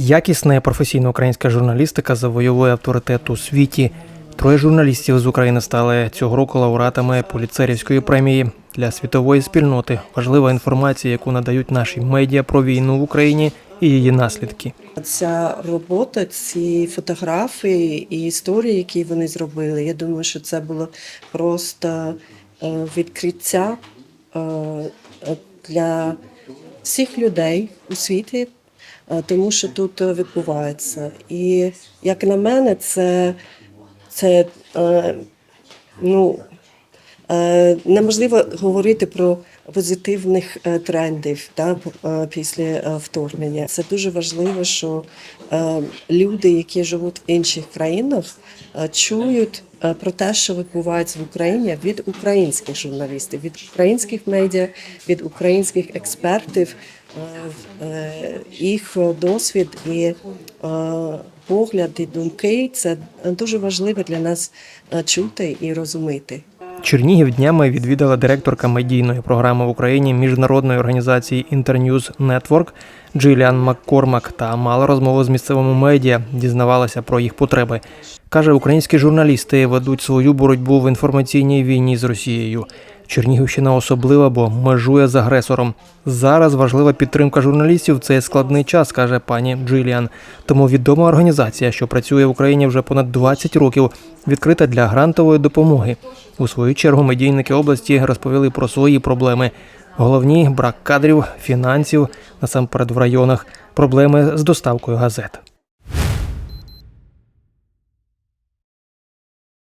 Якісна професійна українська журналістика завоює авторитет у світі. Троє журналістів з України стали цього року лауреатами поліцерівської премії для світової спільноти. Важлива інформація, яку надають наші медіа про війну в Україні і її наслідки. Ця робота, ці фотографії і історії, які вони зробили, я думаю, що це було просто е, відкриття е, для всіх людей у світі, тому що тут е, відбувається. І як на мене, це, це е, ну, Е, Неможливо говорити про позитивних е, трендів да, е, після е, вторгнення. Це дуже важливо, що е, люди, які живуть в інших країнах, е, чують е, про те, що відбувається в Україні від українських журналістів, від українських медіа, від українських експертів. Е, е, Їх досвід і е, погляд і думки це дуже важливо для нас е, чути і розуміти. Чернігів днями відвідала директорка медійної програми в Україні міжнародної організації Internews Network Джиліан Маккормак та мала розмову з місцевими медіа, дізнавалася про їх потреби. Каже, українські журналісти ведуть свою боротьбу в інформаційній війні з Росією. Чернігівщина особлива, бо межує з агресором. Зараз важлива підтримка журналістів в цей складний час, каже пані Джиліан. Тому відома організація, що працює в Україні вже понад 20 років, відкрита для грантової допомоги. У свою чергу медійники області розповіли про свої проблеми. Головні брак кадрів, фінансів, насамперед в районах, проблеми з доставкою газет.